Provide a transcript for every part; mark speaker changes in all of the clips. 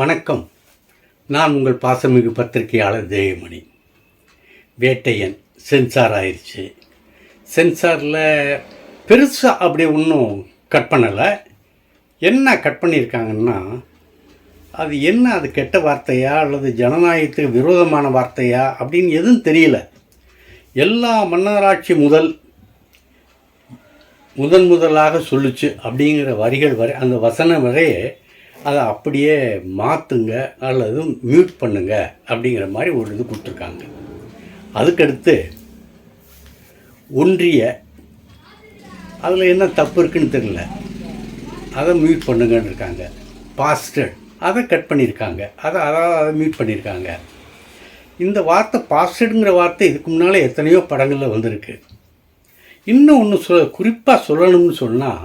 Speaker 1: வணக்கம். நான் உங்கள் பாசமிகு பத்திரிகையாளர் ஜெயமணி. வேட்டையன் சென்சார் ஆயிடுச்சு சென்சாரில் பெருசாக அப்படி ஒன்றும் கட் பண்ணலை. என்ன கட் பண்ணியிருக்காங்கன்னா அது என்ன அது கெட்ட வார்த்தையா அல்லது ஜனநாயகத்துக்கு விரோதமான வார்த்தையா அப்படின்னு எதுவும் தெரியல. எல்லா மன்னராட்சி முதல் முதன் முதலாக சொல்லுச்சு அப்படிங்கிற வரிகள் வரை அந்த வசனம் வரையே அதை அப்படியே மாற்றுங்க அல்லது மியூட் பண்ணுங்க அப்படிங்கிற மாதிரி ஒரு இது கொடுத்துருக்காங்க. அதுக்கடுத்து ஒன்றிய அதில் என்ன தப்பு இருக்குன்னு தெரியல. அதை மியூட் பண்ணுங்கன்னு இருக்காங்க. பாஸ்டர் அதை கட் பண்ணியிருக்காங்க. அதை அதாவது அதை மியூட் பண்ணியிருக்காங்க. இந்த வார்த்தை பாஸ்டர்டுங்கிற வார்த்தை இதுக்கு முன்னால் எத்தனையோ படங்களில் வந்திருக்கு. இன்னும் ஒன்று சொ குறிப்பாக சொல்லணும்னு சொன்னால்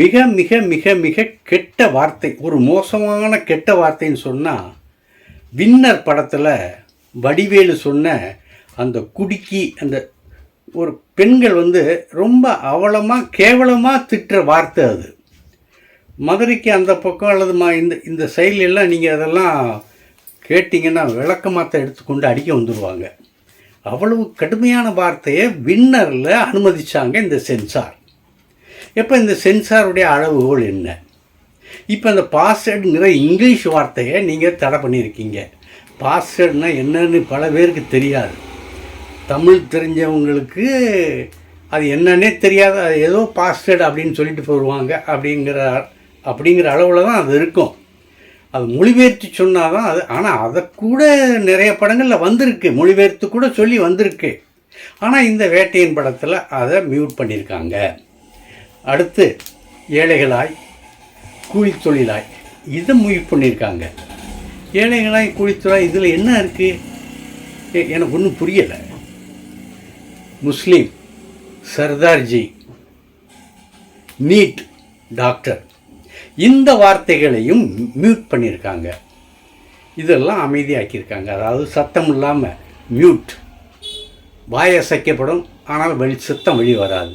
Speaker 1: மிக மிக மிக மிக கெட்ட வார்த்தை ஒரு மோசமான கெட்ட வார்த்தைன்னு சொன்னால் வின்னர் படத்தில் வடிவேலு சொன்ன அந்த குடுக்கி அந்த ஒரு பெண்கள் வந்து ரொம்ப அவலமாக கேவலமாக திட்டுற வார்த்தை அது. மதுரைக்கு அந்த பக்கம் அல்லது மா இந்த இந்த செயலெல்லாம் நீங்கள் அதெல்லாம் கேட்டிங்கன்னா விளக்கமாத்த எடுத்துக்கொண்டு அடிக்க வந்துடுவாங்க அவ்வளவு கடுமையான வார்த்தையை வின்னரில் அனுமதிச்சாங்க இந்த சென்சார். இப்போ இந்த சென்சாருடைய அளவுகோல் என்ன? இப்போ இந்த பாஸ்வேர்டுங்கிற இங்கிலீஷ் வார்த்தையை நீங்கள் தடை பண்ணியிருக்கீங்க. பாஸ்வேர்டுனா என்னன்னு பல பேருக்கு தெரியாது. தமிழ் தெரிஞ்சவங்களுக்கு அது என்னன்னே தெரியாது அது ஏதோ பாஸ்வேர்டு அப்படின்னு சொல்லிட்டு போடுவாங்க அப்படிங்கிற அப்படிங்கிற அளவில் தான் அது இருக்கும். அது மொழிபெயர்த்து சொன்னால் தான் அது ஆனால் அதை கூட நிறைய படங்களில் வந்திருக்கு. மொழிபெயர்த்து கூட சொல்லி வந்திருக்கு. ஆனால் இந்த வேட்டையின் படத்தில் அதை மியூட் பண்ணியிருக்காங்க. அடுத்து ஏழைகளாய் கூலி தொழிலாய். இதை மியூட் பண்ணியிருக்காங்க. ஏழைகளாய் கூலித்தொழிலாய் இதில் என்ன இருக்குது எனக்கு ஒன்றும் புரியலை. Muslim Sardarji NEET doctor. இந்த வார்த்தைகளையும் மியூட் பண்ணியிருக்காங்க. இதெல்லாம் அமைதியாக்கியிருக்காங்க. அதாவது சத்தம் இல்லாமல் மியூட் வாய் அசைக்கப்படும் ஆனால் வெளி சத்தம் வழி வராது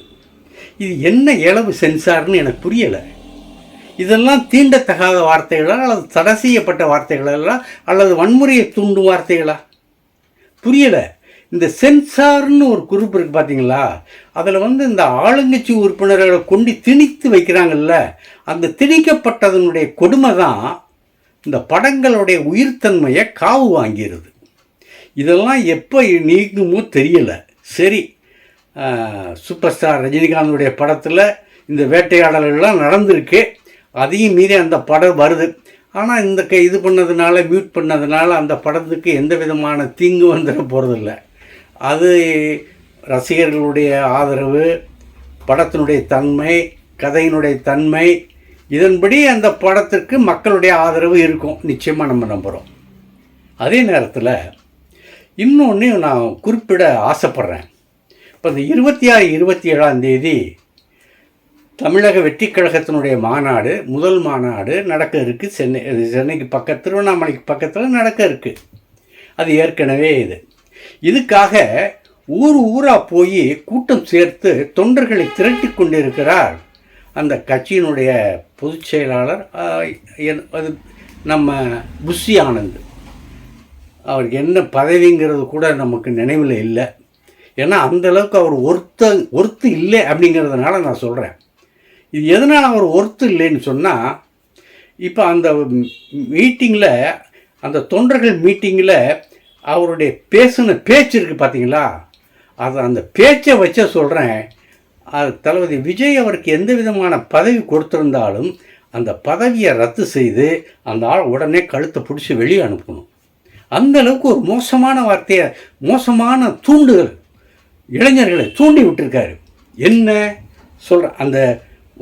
Speaker 1: இது என்ன இளவு சென்சார்னு எனக்கு புரியலை. இதெல்லாம் தீண்டத்தகாத வார்த்தைகளா அல்லது தடை செய்யப்பட்ட வார்த்தைகளா அல்லது வன்முறையை தூண்டும் வார்த்தைகளா? புரியலை. இந்த சென்சார்னு ஒரு குரூப் இருக்குது பார்த்தீங்களா அதில் வந்து இந்த ஆளுங்கட்சி உறுப்பினர்களை கொண்டு திணித்து வைக்கிறாங்கல்ல. அந்த திணிக்கப்பட்டதனுடைய கொடுமை தான் இந்த படங்களுடைய உயிர்த்தன்மையை காவு வாங்கிடுது இதெல்லாம் எப்போ நீங்குமோ தெரியலை. சரி சூப்பர் ஸ்டார் ரஜினிகாந்துடைய படத்தில் இந்த வேட்டையாடல்கள்லாம் நடந்திருக்கு. அதையும் மீறி அந்த படம் வருது. ஆனால் இந்த க இது பண்ணதுனால மியூட் பண்ணதுனால அந்த படத்துக்கு எந்த விதமான தீங்கு வந்துட போகிறதில்ல அது ரசிகர்களுடைய ஆதரவு படத்தினுடைய தன்மை கதையினுடைய தன்மை இதன்படி அந்த படத்திற்கு மக்களுடைய ஆதரவு இருக்கும். நிச்சயமாக நம்ம நம்புகிறோம் அதே நேரத்தில் இன்னொன்று நான் குறிப்பிட ஆசைப்பட்றேன். இப்போ இந்த இருபத்தி ஆறு இருபத்தி ஏழாம் தேதி தமிழக வெற்றி கழகத்தினுடைய மாநாடு முதல் மாநாடு நடக்க இருக்குது சென்னை சென்னைக்கு பக்கத்து திருவண்ணாமலைக்கு பக்கத்தில் நடக்க இருக்குது அது ஏற்கனவே இது. இதுக்காக ஊர் ஊராக போய் கூட்டம் சேர்த்து தொண்டர்களை திரட்டி கொண்டிருக்கிறார் அந்த கட்சியினுடைய பொதுச் செயலாளர் என்- அது நம்ம புஷி ஆனந்த் அவருக்கு என்ன பதவிங்கிறது கூட நமக்கு நினைவில் இல்லை. ஏன்னா அந்த அளவுக்கு அவர் ஒருத்த ஒருத்து இல்லை அப்படிங்கிறதுனால நான் சொல்கிறேன் இது எதனால் அவர் ஒருத்து இல்லைன்னு சொன்னால் இப்போ அந்த மீட்டிங்கில் அந்த தொண்டர்கள் மீட்டிங்கில் அவருடைய பேசின பேச்சு இருக்குது பார்த்தீங்களா அது அந்த பேச்சை வச்ச சொல்கிறேன் அது தளபதி விஜய் அவருக்கு எந்த விதமான பதவி கொடுத்துருந்தாலும் அந்த பதவியை ரத்து செய்து அந்த ஆள் உடனே கழுத்தை பிடிச்சி வெளியே அனுப்பணும். அந்த அளவுக்கு ஒரு மோசமான வார்த்தையை மோசமான தூண்டுதல். இளைஞர்களை தூண்டி விட்டுருக்காரு. என்ன சொல்கிற அந்த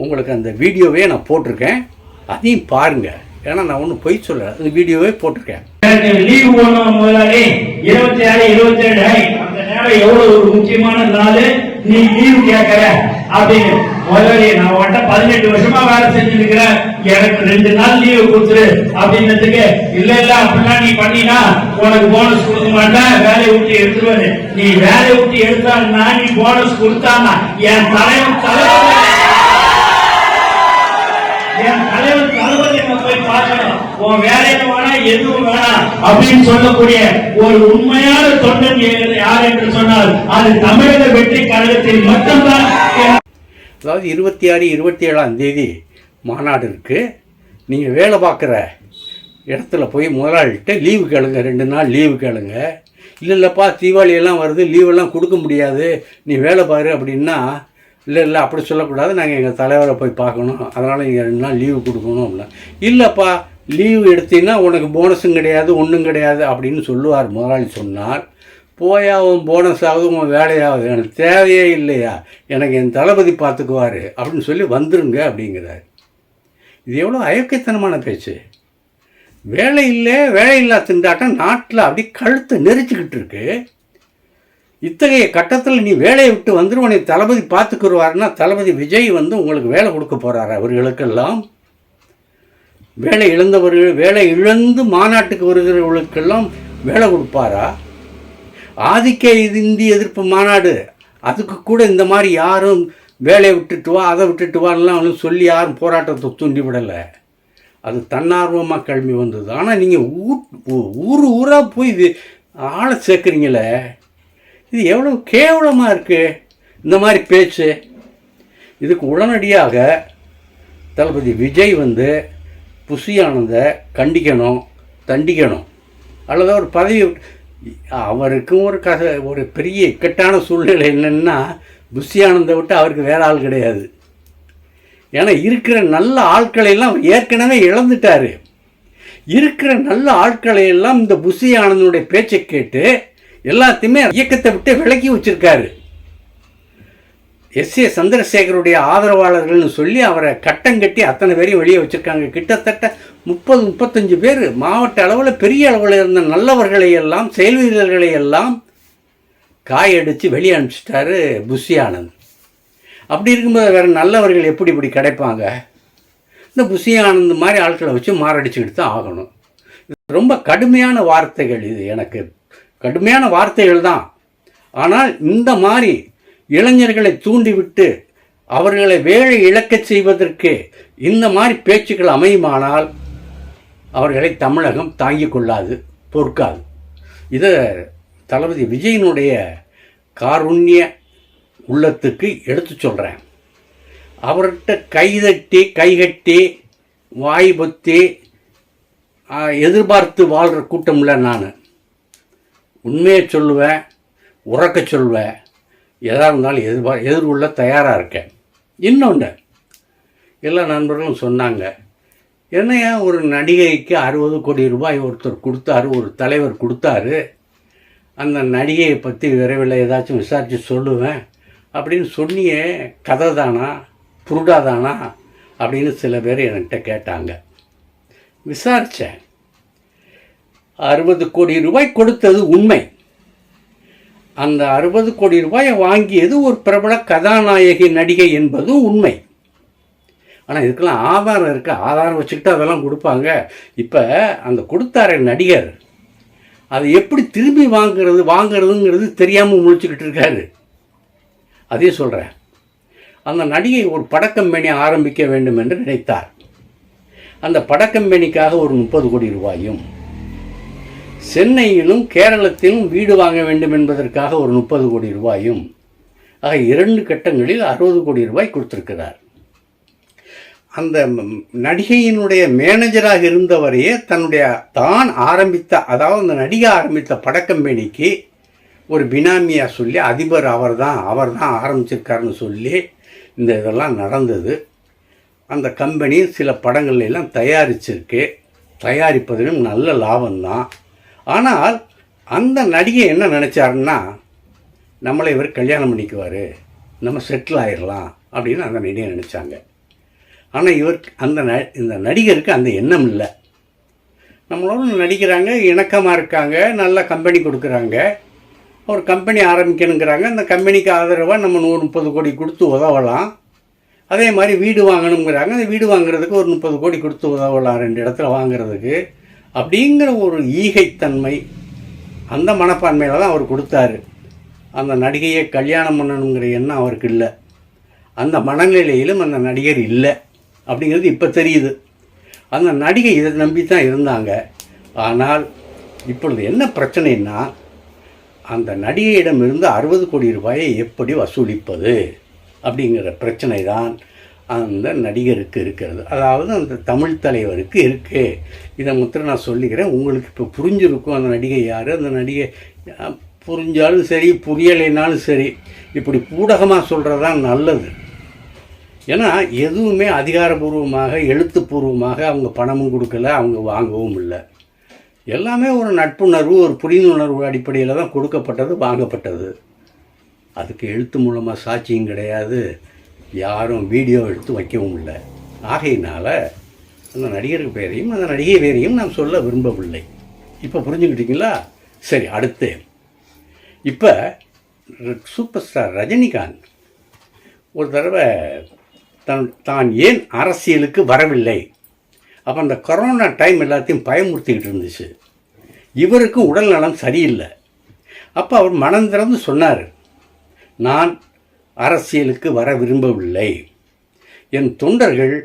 Speaker 1: உங்களுக்கு அந்த வீடியோவே நான் போட்டிருக்கேன். அதையும் பாருங்கள் ஏன்னா நான் ஒன்றும் பொய் சொல்ல அந்த வீடியோவே போட்டிருக்கேன்.
Speaker 2: லீவ் போடணும் முதலாளி இருபத்தி ஆறு இருபத்தி ஏழு அந்த நேரம் எவ்வளவு ஒரு முக்கியமான நாள் நீ லீவ் கேட்கற அப்படின்னு முதலாளி நான் உன்கிட்ட பதினெட்டு வருஷமா வேலை செஞ்சுட்டு எனக்கு ரெண்டு நாள் லீவு கொடுத்துரு அப்படின்றதுக்கு இல்ல இல்ல அப்படிலாம் நீ பண்ணினா உனக்கு போனஸ் கொடுக்க மாட்டேன். வேலையை விட்டு எடுத்துருவேன் நீ வேலையை விட்டு எடுத்தான்னா நீ போனஸ் கொடுத்தானா என் தலைவன் என் தலைவர் தளபதி போய் பார்க்கணும்? உன் வேலையை வேணா எதுவும் வேணாம் அப்படின்னு சொல்லக்கூடிய ஒரு உண்மையான தொண்டன் யார் என்று சொன்னால் அது தமிழக வெற்றி கழகத்தில் மட்டும்தான்.
Speaker 1: அதாவது இருபத்தி ஆறு இருபத்தி ஏழாம் தேதி மாநாடு இருக்குது நீங்கள் வேலை பார்க்குற இடத்துல போய் முதலாளிகிட்ட லீவு கேளுங்க ரெண்டு நாள் லீவு கேளுங்க. இல்லை இல்லைப்பா தீபாவளியெல்லாம் வருது லீவெல்லாம் கொடுக்க முடியாது. நீ வேலை பாரு அப்படின்னா இல்லை இல்லை அப்படி சொல்லக்கூடாது. நாங்கள் எங்கள் தலைவரை போய் பார்க்கணும். அதனால் நீங்கள் ரெண்டு நாள் லீவு கொடுக்கணும் அப்படின்னா. இல்லைப்பா லீவு எடுத்தீங்கன்னா உனக்கு போனஸும் கிடையாது ஒன்றும் கிடையாது அப்படின்னு சொல்லுவார் முதலாளி சொன்னால். போயாவும் போனஸாவது உங்கள் வேலையாவது. எனக்கு தேவையே இல்லையா? எனக்கு என் தளபதி பார்த்துக்குவார். அப்படின்னு சொல்லி வந்துருங்க அப்படிங்கிறார். இது எவ்வளோ அயோக்கியத்தனமான பேச்சு. வேலை இல்லை வேலை இல்லா திண்டாட்டம் நாட்டில் அப்படி கழுத்தை நெரிச்சிக்கிட்டு இருக்கு. இத்தகைய கட்டத்தில் நீ வேலையை விட்டு வந்துடும் உன்னை தளபதி பார்த்துக்குருவாருன்னா தளபதி விஜய் வந்து உங்களுக்கு வேலை கொடுக்க போகிறாரு அவர்களுக்கெல்லாம். வேலை இழந்தவர்கள் வேலை இழந்து மாநாட்டுக்கு வருகிறவர்களுக்கெல்லாம் வேலை கொடுப்பாரா? ஆதிக்க இந்தி எதிர்ப்பு மாநாடு. அதுக்கு கூட இந்த மாதிரி யாரும் வேலையை விட்டுட்டு வா அதை விட்டுட்டு வான்லாம் ஒன்றும் சொல்லி யாரும் போராட்டத்தை தூண்டி விடலை. அது தன்னார்வமாக கிளம்பி வந்தது. ஆனால் நீங்கள் ஊர் ஊர் ஊராக போய் இது ஆளை சேர்க்குறீங்களே. இது எவ்வளோ கேவலமாக இருக்குது இந்த மாதிரி பேச்சு. இதுக்கு உடனடியாக தளபதி விஜய் வந்து புஷி ஆனந்தை கண்டிக்கணும் தண்டிக்கணும். அல்லது ஒரு பதவி அவருக்கும் ஒரு கச ஒரு பெரிய இக்கட்டான சூழ்நிலை என்னென்னா புஷியானந்தை விட்டு அவருக்கு வேற ஆள் கிடையாது. ஏன்னா இருக்கிற நல்ல ஆட்களையெல்லாம் ஏற்கனவே இழந்துட்டாரு. இருக்கிற நல்ல ஆட்களையெல்லாம் இந்த புஷி ஆனந்தனுடைய பேச்சை கேட்டு எல்லாத்தையுமே இயக்கத்தை விட்டு விலக்கி வச்சுருக்காரு. எஸ் ஏ சந்திரசேகருடைய ஆதரவாளர்கள்னு சொல்லி அவரை கட்டம் கட்டி அத்தனை பேரையும் வெளியே வச்சுருக்காங்க. கிட்டத்தட்ட முப்பது முப்பத்தஞ்சு பேர் மாவட்ட அளவில் பெரிய அளவில் இருந்த நல்லவர்களை எல்லாம் செயல் வீரர்களை எல்லாம் காயடித்து வெளியே அனுப்பிச்சிட்டாரு புஷி ஆனந்த் அப்படி இருக்கும்போது வேறு நல்லவர்கள் எப்படி இப்படி கிடைப்பாங்க? இந்த புஷி ஆனந்த் மாதிரி ஆட்களை வச்சு மாரடிச்சுக்கிட்டு தான் ஆகணும். இது ரொம்ப கடுமையான வார்த்தைகள் இது எனக்கு. கடுமையான வார்த்தைகள் தான். ஆனால் இந்த மாதிரி இளைஞர்களை தூண்டிவிட்டு அவர்களை வேலை இழக்கச் செய்வதற்கு இந்த மாதிரி பேச்சுக்கள் அமையுமானால் அவர்களை தமிழகம் தாங்கிக் கொள்ளாது பொறுக்காது. இதை தளபதி விஜயனுடைய காருண்ய உள்ளத்துக்கு எடுத்து சொல்கிறேன் அவர்கிட்ட கைதட்டி கைகட்டி வாய் பொத்தி எதிர்பார்த்து வாழ்கிற கூட்டம் இல்லை நான். உண்மையை சொல்லுவேன் உறக்க சொல்வேன் எதாக இருந்தாலும் எதிர்பார் எதிர்கொள்ள தயாராக இருக்கேன். இன்னொன்று எல்லா நண்பர்களும் சொன்னாங்க என்னையா ஒரு நடிகைக்கு அறுபது கோடி ரூபாய் ஒருத்தர் கொடுத்தாரு ஒரு தலைவர் கொடுத்தாரு அந்த நடிகையை பற்றி விரைவில் ஏதாச்சும் விசாரித்து சொல்லுவேன் அப்படின்னு சொன்னியே கதை தானா புருடா தானா அப்படின்னு சில பேர் என்கிட்ட கேட்டாங்க. விசாரித்தேன் அறுபது கோடி ரூபாய் கொடுத்தது உண்மை. அந்த அறுபது கோடி ரூபாயை வாங்கியது ஒரு பிரபல கதாநாயகி நடிகை என்பதும் உண்மை. ஆனால் இதுக்கெல்லாம் ஆதாரம் இருக்குது ஆதாரம் வச்சுக்கிட்டு அதெல்லாம் கொடுப்பாங்க. இப்போ அந்த கொடுத்தார நடிகர் அதை எப்படி திரும்பி வாங்குறது வாங்குறதுங்கிறது தெரியாமல் முழிச்சுக்கிட்டு இருக்காரு. அதையும் சொல்கிறேன் அந்த நடிகை ஒரு படக்கம்பெனி ஆரம்பிக்க வேண்டும் என்று நினைத்தார். அந்த படக்கம்பெனிக்காக ஒரு முப்பது கோடி ரூபாயும் சென்னையிலும் கேரளத்திலும் வீடு வாங்க வேண்டும் என்பதற்காக ஒரு முப்பது கோடி ரூபாயும் ஆக இரண்டு கட்டங்களில் அறுபது கோடி ரூபாய் கொடுத்திருக்கிறார். அந்த நடிகையினுடைய மேனேஜராக இருந்தவரையே தன்னுடைய தான் ஆரம்பித்த அதாவது அந்த நடிகை ஆரம்பித்த படக்கம்பெனிக்கு ஒரு பினாமியாக சொல்லி அதிபர் அவர் தான் அவர் தான் ஆரம்பிச்சிருக்காருன்னு சொல்லி இந்த இதெல்லாம் நடந்தது. அந்த கம்பெனி சில படங்கள் எல்லாம் தயாரிச்சிருக்கு. தயாரிப்பதிலும் நல்ல லாபம்தான். ஆனால் அந்த நடிகை என்ன நினச்சாருன்னா நம்மளை இவர் கல்யாணம் பண்ணிக்குவார் நம்ம செட்டில் ஆயிடலாம் அப்படின்னு அந்த நடிகை நினச்சாங்க. ஆனால் இவருக்கு அந்த ந இந்த நடிகருக்கு அந்த எண்ணம் இல்லை. நம்மளோட நடிக்கிறாங்க இணக்கமாக இருக்காங்க நல்ல கம்பெனி கொடுக்குறாங்க. ஒரு கம்பெனி ஆரம்பிக்கணுங்கிறாங்க. அந்த கம்பெனிக்கு ஆதரவாக நம்ம நூறு முப்பது கோடி கொடுத்து உதவலாம். அதே மாதிரி வீடு வாங்கணுங்கிறாங்க. அந்த வீடு வாங்குறதுக்கு ஒரு முப்பது கோடி கொடுத்து உதவலாம் ரெண்டு இடத்துல வாங்குறதுக்கு. அப்படிங்கிற ஒரு ஈகைத்தன்மை அந்த மனப்பான்மையில் தான் அவர் கொடுத்தாரு. அந்த நடிகையை கல்யாணம் பண்ணணுங்கிற எண்ணம் அவருக்கு இல்லை. அந்த மனநிலையிலும் அந்த நடிகர் இல்லை அப்படிங்கிறது இப்போ தெரியுது. அந்த நடிகை இதை நம்பி தான் இருந்தாங்க. ஆனால் இப்பொழுது என்ன பிரச்சனைன்னா அந்த நடிகையிடமிருந்து அறுபது கோடி ரூபாயை எப்படி வசூலிப்பது அப்படிங்கிற பிரச்சனை தான் அந்த நடிகருக்கு இருக்கிறது. அதாவது அந்த தமிழ் தலைவருக்கு இருக்கு. இதை மாத்திரம் நான் சொல்லிக்கிறேன். உங்களுக்கு இப்போ புரிஞ்சிருக்கும் அந்த நடிகை யார் அந்த நடிகை புரிஞ்சாலும் சரி புரியலைனாலும் சரி இப்படி பூடகமாக சொல்கிறது தான் நல்லது. ஏன்னா எதுவுமே அதிகாரபூர்வமாக எழுத்துப்பூர்வமாக அவங்க பணமும் கொடுக்கல அவங்க வாங்கவும் இல்லை. எல்லாமே ஒரு நட்புணர்வு ஒரு புரிந்துணர்வு அடிப்படையில் தான் கொடுக்கப்பட்டது வாங்கப்பட்டது. அதுக்கு எழுத்து மூலமாக சாட்சியும் கிடையாது. யாரும் வீடியோ எடுத்து வைக்கவும் இல்லை. ஆகையினால் அந்த நடிகருக்கு பேரையும் அந்த நடிகை பேரையும் நான் சொல்ல விரும்பவில்லை. இப்போ புரிஞ்சுக்கிட்டீங்களா? சரி அடுத்து. இப்போ சூப்பர் ஸ்டார் ரஜினிகாந்த் ஒரு தடவை தன் தான் ஏன் அரசியலுக்கு வரவில்லை? அப்போ அந்த கொரோனா டைம் எல்லாத்தையும் பயமுறுத்திக்கிட்டு இருந்துச்சு. இவருக்கும் உடல் நலம் சரியில்லை. அப்போ அவர் மனம் திறந்து சொன்னார் நான் அரசியலுக்கு வர விரும்பவில்லை. என் தொண்டர்கள்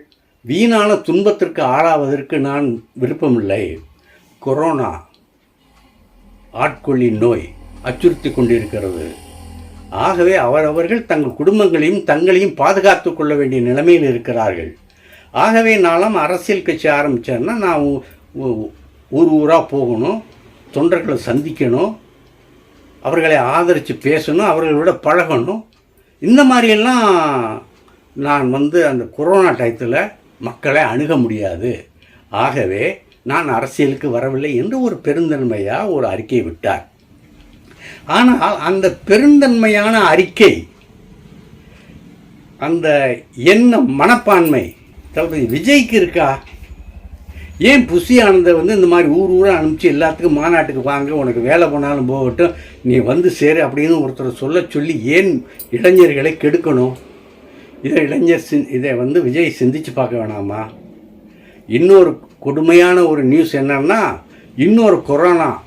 Speaker 1: வீணான துன்பத்திற்கு ஆளாவதற்கு நான் விருப்பமில்லை. கொரோனா ஆட்கொள்ளி நோய் அச்சுறுத்தி கொண்டிருக்கிறது. ஆகவே அவரவர்கள் தங்கள் குடும்பங்களையும் தங்களையும் பாதுகாத்து கொள்ள வேண்டிய நிலைமையில் இருக்கிறார்கள். ஆகவே நான்லாம் அரசியல் கட்சி ஆரம்பித்தேன்னா நான் ஊர் ஊராக போகணும் தொண்டர்களை சந்திக்கணும் அவர்களை ஆதரித்து பேசணும் அவர்களோட பழகணும் இந்த மாதிரியெல்லாம் நான் வந்து அந்த கொரோனா டயத்தில் மக்களை அணுக முடியாது. ஆகவே நான் அரசியலுக்கு வரவில்லை என்று ஒரு பெருந்தன்மையாக ஒரு அறிக்கை விட்டார். ஆனால் அந்த பெருந்தன்மையான அறிக்கை அந்த எண்ணம் மனப்பான்மை தளபதி விஜய்க்கு இருக்கா? ஏன் புஷி ஆனந்தை வந்து இந்த மாதிரி ஊர் ஊராக அனுப்பிச்சு எல்லாத்துக்கும் மாநாட்டுக்கு வாங்க உனக்கு வேலை போனாலும் போகட்டும் நீ வந்து சேரு அப்படின்னு ஒருத்தர் சொல்ல சொல்லி ஏன் இளைஞர்களை கெடுக்கணும்? இதை இளைஞர் சிந் இதை வந்து விஜய் சிந்திச்சு பார்க்க வேணாமா? இன்னொரு கொடுமையான ஒரு நியூஸ் என்னன்னா இன்னொரு கொரோனா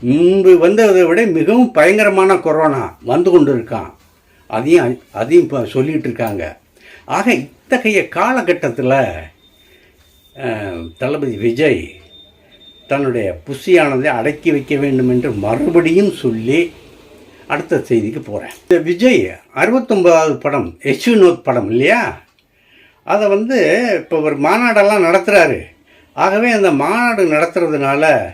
Speaker 1: முன்பு வந்ததை விட மிகவும் பயங்கரமான கொரோனா வந்து கொண்டு இருக்கான் அதையும் அதையும் இப்போ சொல்லிகிட்டு இருக்காங்க. ஆக இத்தகைய காலகட்டத்தில் தளபதி விஜய் தன்னுடைய புஷியானதை அடக்கி வைக்க வேண்டும் என்று மறுபடியும் சொல்லி அடுத்த செய்திக்கு போகிறேன் இந்த விஜய் அறுபத்தொம்பதாவது படம் எச் படம் இல்லையா? அதை வந்து இப்போ ஒரு மாநாடெல்லாம் நடத்துகிறாரு ஆகவே அந்த மாநாடு நடத்துறதுனால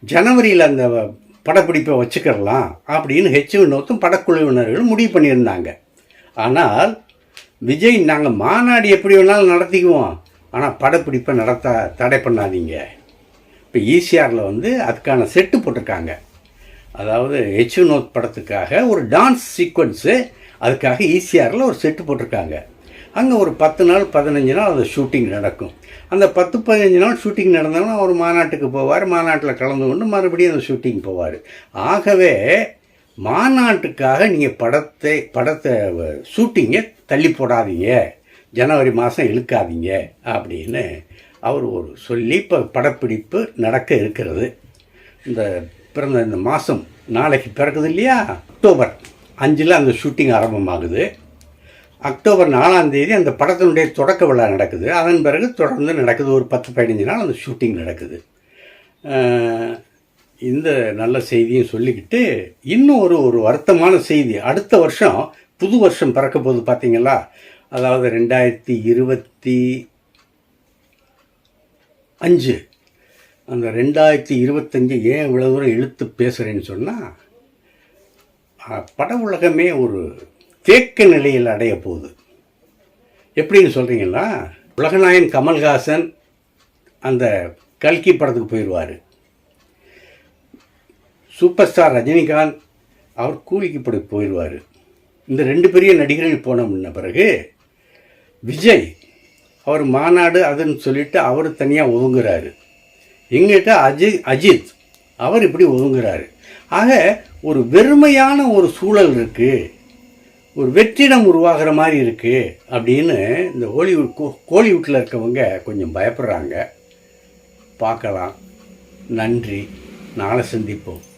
Speaker 1: ஜனவரியில் அந்த படப்பிடிப்பை வச்சுக்கிறலாம் அப்படின்னு ஹெச் வினோத்தும் படக்குழுவினர்கள் முடிவு பண்ணியிருந்தாங்க. ஆனால் விஜய் நாங்கள் மாநாடு எப்படி வேணாலும் நடத்திக்குவோம். ஆனால் படப்பிடிப்பை நடத்த தடை பண்ணாதீங்க. இப்போ ஈசிஆரில் வந்து அதுக்கான செட்டு போட்டிருக்காங்க. அதாவது ஹெச் வினோத் படத்துக்காக ஒரு டான்ஸ் சீக்வன்ஸு அதுக்காக ஈசிஆரில் ஒரு செட்டு போட்டிருக்காங்க. அங்கே ஒரு பத்து நாள் பதினஞ்சு நாள் அந்த ஷூட்டிங் நடக்கும். அந்த பத்து பதினஞ்சு நாள் ஷூட்டிங் நடந்தோம்னா அவர் மாநாட்டுக்கு போவார் மாநாட்டில் கலந்து கொண்டு மறுபடியும் அந்த ஷூட்டிங் போவார். ஆகவே மாநாட்டுக்காக நீங்கள் படத்தை படத்தை ஷூட்டிங்கை தள்ளி போடாதீங்க. ஜனவரி மாதம் இழுக்காதீங்க அப்படின்னு அவர் ஒரு சொல்லி இப்போ படப்பிடிப்பு நடக்க இருக்கிறது. இந்த பிறந்த இந்த மாதம் நாளைக்கு பிறக்குது இல்லையா? அக்டோபர் அஞ்சில் அந்த ஷூட்டிங் ஆரம்பமாகுது. அக்டோபர் நாலாம் தேதி அந்த படத்தினுடைய தொடக்க விழா நடக்குது. அதன் பிறகு தொடர்ந்து நடக்குது. ஒரு பத்து பதினஞ்சு நாள் அந்த ஷூட்டிங் நடக்குது. இந்த நல்ல செய்தியும் சொல்லிக்கிட்டு இன்னும் ஒரு ஒரு வருத்தமான செய்தி. அடுத்த வருஷம் புது வருஷம் பிறக்க போகுது பார்த்தீங்களா அதாவது ரெண்டாயிரத்தி இருபத்தி அஞ்சு. அந்த ரெண்டாயிரத்தி இருபத்தஞ்சு ஏன் இவ்வளோ தூரம் இழுத்து பேசுகிறேன்னு சொன்னால் பட உலகமே ஒரு தேக்க நிலையில் அடைய போகுது. எப்படின்னு சொல்கிறீங்களா உலகநாயன் கமல்ஹாசன் அந்த கல்கி படத்துக்கு போயிடுவார் சூப்பர் ஸ்டார் ரஜினிகாந்த் அவர் கூலிக்கு படி போயிடுவார் இந்த ரெண்டு பெரிய நடிகர்கள் போன முன்ன பிறகு விஜய் அவர் மாநாடு அதுன்னு சொல்லிட்டு அவர் தனியாக ஒதுங்குறாரு. எங்கிட்ட அஜித் அஜித் அவர் இப்படி ஒதுங்குறாரு. ஆக ஒரு வெறுமையான ஒரு சூழல் இருக்குது ஒரு வெற்றிடம் உருவாகிற மாதிரி இருக்குது அப்படின்னு இந்த ஹோலிவுட் கோ கோலிவுட்டில் இருக்கவங்க கொஞ்சம் பயப்படுறாங்க. பார்க்கலாம். நன்றி. நாளை சந்திப்போம்.